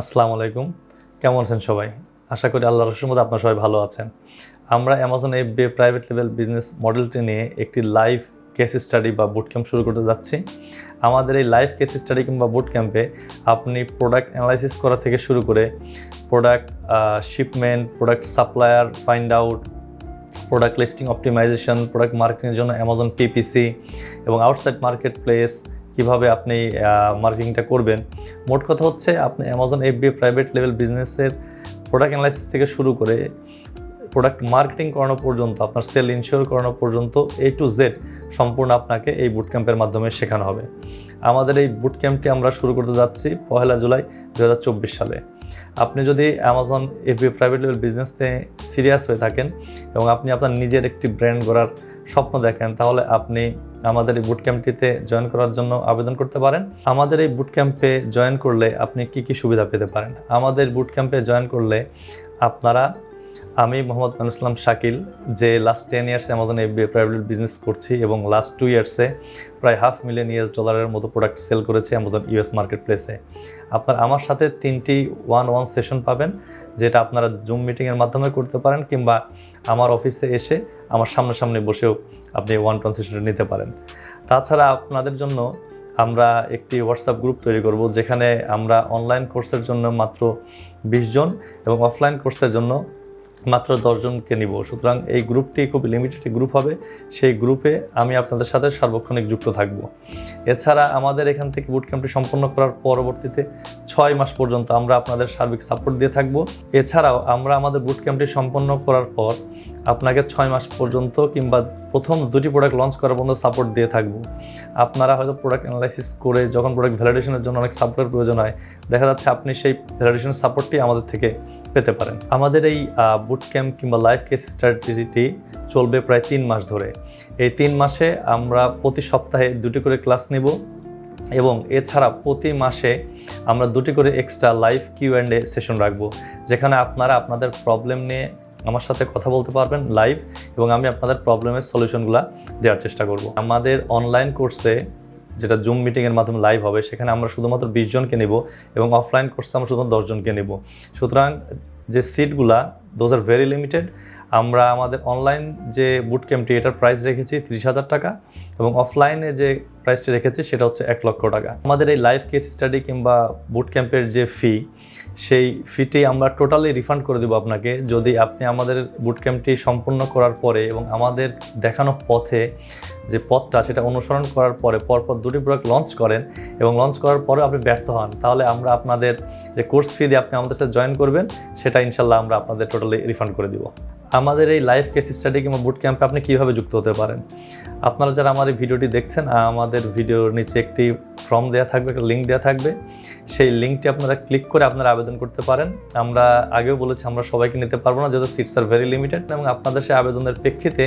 আসসালামু আলাইকুম। কেমন আছেন সবাই? আশা করি আল্লাহর রসুর আপনার সবাই ভালো আছেন। আমরা Amazon FBA private level business মডেলটি নিয়ে একটি লাইভ কেস স্টাডি বা বুট ক্যাম্প শুরু করতে যাচ্ছি। আমাদের এই লাইভ কেস স্টাডি কিংবা বুট ক্যাম্পে আপনি প্রোডাক্ট অ্যানালাইসিস করা থেকে শুরু করে product shipment product supplier find out product listing optimization product মার্কেটিংয়ের জন্য অ্যামাজন পিপিসি এবং আউটসাইড মার্কেট প্লেস কীভাবে আপনি মার্কেটিংটা করবেন। মোট কথা হচ্ছে আপনি অ্যামাজন এফবিএ প্রাইভেট লেভেল বিজনেসের প্রোডাক্ট অ্যানালাইসিস থেকে শুরু করে প্রোডাক্ট মার্কেটিং করানো পর্যন্ত, আপনার সেল ইনশিওর করানো পর্যন্ত এ টু জেড সম্পূর্ণ আপনাকে এই বুট ক্যাম্পের মাধ্যমে শেখানো হবে। আমাদের এই বুট ক্যাম্পটি আমরা শুরু করতে যাচ্ছি পহেলা জুলাই দু হাজার চব্বিশ সালে। আপনি যদি অ্যামাজন এফবি প্রাইভেট লেভেল বিজনেসে সিরিয়াস হয়ে থাকেন এবং আপনি আপনার নিজের একটি ব্র্যান্ড গড়ার স্বপ্ন দেখেন, তাহলে আপনি আমাদের এই বুট ক্যাম্পটিতে জয়েন করার জন্য আবেদন করতে পারেন। আমাদের এই বুট ক্যাম্পে জয়েন করলে আপনি কি কি সুবিধা পেতে পারেন? আমাদের বুট ক্যাম্পে জয়েন করলে আপনারা আমি মোহাম্মদ ইসলাম শাকিল, যে last ten years Amazon FBI private business করছি এবং লাস্ট টু ইয়ার্সে প্রায় হাফ মিলিয়ন ইউএস ডলারের মতো প্রোডাক্ট সেল করেছি অ্যামাজন ইউএস মার্কেট প্লেসে আপনার আমার সাথে তিনটি ওয়ান ওয়ান সেশন পাবেন, যেটা আপনারা জুম মিটিংয়ের মাধ্যমে করতে পারেন কিংবা আমার অফিসে এসে আমার সামনাসামনি বসেও আপনি ওয়ান টু ওয়ান সেশনটা নিতে পারেন। তাছাড়া আপনাদের জন্য আমরা একটি হোয়াটসঅ্যাপ গ্রুপ তৈরি করব, যেখানে আমরা অনলাইন কোর্সের জন্য মাত্র বিশ জন এবং অফলাইন কোর্সের জন্য মাত্র দশজনকে নিব। সুতরাং এই গ্রুপটি খুব লিমিটেড গ্রুপ হবে। সেই গ্রুপে আমি আপনাদের সাথে সার্বক্ষণিক যুক্ত থাকব। এছাড়া আমাদের এখান থেকে বুট ক্যাম্পটি সম্পন্ন করার পরবর্তীতে ছয় মাস পর্যন্ত আমরা আপনাদের সার্বিক সাপোর্ট দিয়ে থাকব। এছাড়াও আমরা আমাদের বুট ক্যাম্পটি সম্পন্ন করার পর আপনাকে ছয় মাস পর্যন্ত কিংবা প্রথম দুটি প্রোডাক্ট লঞ্চ করার পর্যন্ত সাপোর্ট দিয়ে থাকব। আপনারা হয়তো প্রোডাক্ট অ্যানালাইসিস করে যখন প্রোডাক্ট ভ্যালিডেশনের জন্য অনেক সাপোর্টের প্রয়োজন হয়, দেখা যাচ্ছে আপনি সেই ভ্যালিডেশন সাপোর্টটি আমাদের থেকে পেতে পারেন। আমাদের এই বুট ক্যাম্প কিংবা লাইফ কেস স্ট্র্যাটেজিটি চলবে প্রায় তিন মাস ধরে। এই তিন মাসে আমরা প্রতি সপ্তাহে দুটি করে ক্লাস নিব এবং এছাড়া প্রতি মাসে আমরা দুটি করে extra live Q and A session রাখব, যেখানে আপনারা আপনাদের প্রবলেম নিয়ে আমার সাথে কথা বলতে পারবেন লাইভ এবং আমি আপনাদের প্রবলেমের সলিউশনগুলো দেওয়ার চেষ্টা করব। আমাদের অনলাইন কোর্সে যেটা জুম মিটিংয়ের মাধ্যমে লাইভ হবে, সেখানে আমরা শুধুমাত্র বিশ জনকে নেব এবং অফলাইন কোর্সে আমরা শুধুমাত্র দশজনকে নেব। সুতরাং যে সিটগুলা দোজ আর ভেরি লিমিটেড আমরা আমাদের অনলাইন যে বুট ক্যাম্পটি এটার প্রাইস রেখেছি তিরিশ হাজার টাকা এবং অফলাইনে যে প্রাইসটি রেখেছি সেটা হচ্ছে এক লক্ষ টাকা। আমাদের এই লাইভ কেস স্টাডি কিংবা বুট ক্যাম্পের যে ফি সেই ফিটি আমরা টোটালি রিফান্ড করে দেবো আপনাকে। যদি আপনি আমাদের বুট ক্যাম্পটি সম্পূর্ণ করার পরে এবং আমাদের দেখানো পথে যে পথটা সেটা অনুসরণ করার পরে পরপর দুটি প্রোডাক্ট লঞ্চ করেন এবং লঞ্চ করার পরে আপনি ব্যর্থ হন, তাহলে আমরা আপনাদের যে কোর্স ফি দিয়ে আপনি আমাদের সাথে জয়েন করবেন, সেটা ইনশাল্লাহ আমরা আপনাদের টোটালি রিফান্ড করে দিব। আমাদের এই লাইভ কেস স্টাডি কিংবা বুট ক্যাম্পে আপনি কীভাবে যুক্ত হতে পারেন? আপনারা যারা আমার এই ভিডিওটি দেখছেন আমাদের ভিডিওর নিচে একটি ফর্ম দেওয়া থাকবে, একটা লিঙ্ক দেওয়া থাকবে। সেই লিঙ্কটি আপনারা ক্লিক করে আপনারা আবেদন করতে পারেন। আমরা আগেও বলেছি, আমরা সবাইকে নিতে পারব না, যেহেতু সিটস আর ভেরি লিমিটেড এবং আপনাদের সেই আবেদনের প্রেক্ষিতে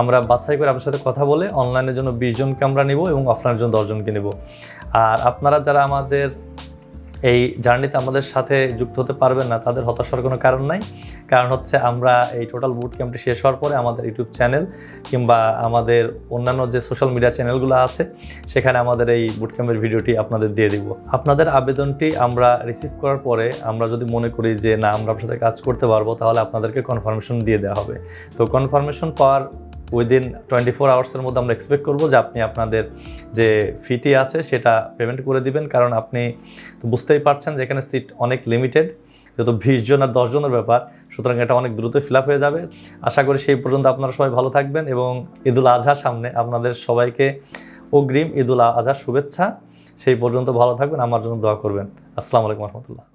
আমরা বাছাই করে আপনার সাথে কথা বলে অনলাইনের জন্য বিশ জনকে আমরা নিব এবং অফলাইনের জন্য দশজনকে নিব। আর আপনারা যারা আমাদের এই জার্নিতে আমাদের সাথে যুক্ত হতে পারবেন না, তাদের হতাশার কোনো কারণ নাই। কারণ হচ্ছে আমরা এই টোটাল বুট ক্যাম্পটি শেষ হওয়ার পরে আমাদের ইউটিউব চ্যানেল কিংবা আমাদের অন্যান্য যে সোশ্যাল মিডিয়া চ্যানেলগুলো আছে, সেখানে আমাদের এই বুট ক্যাম্পের ভিডিওটি আপনাদের দিয়ে দিব। আপনাদের আবেদনটি আমরা রিসিভ করার পরে আমরা যদি মনে করি যে, না, আমরা আপনার সাথে কাজ করতে পারব, তাহলে আপনাদেরকে কনফার্মেশন দিয়ে দেওয়া হবে। তো কনফার্মেশন পাওয়ার উইদিন টোয়েন্টি ফোর আওয়ার্সের মধ্যে আমরা এক্সপেক্ট করব যে আপনি আপনাদের যে ফিটি আছে সেটা পেমেন্ট করে দিবেন। কারণ আপনি তো বুঝতেই পারছেন যে এখানে সিট অনেক লিমিটেড যেহেতু বিশ জন আর দশ জনের ব্যাপার, সুতরাং এটা অনেক দ্রুত ফিল হয়ে যাবে। আশা করি সেই পর্যন্ত আপনারা সবাই ভালো থাকবেন এবং ঈদুল আজহার সামনে আপনাদের সবাইকে অগ্রিম ঈদুল আজহার শুভেচ্ছা। সেই পর্যন্ত ভালো থাকবেন, আমার জন্য দোয়া করবেন। আসসালামু আলাইকুম রহমতুল্লাহ।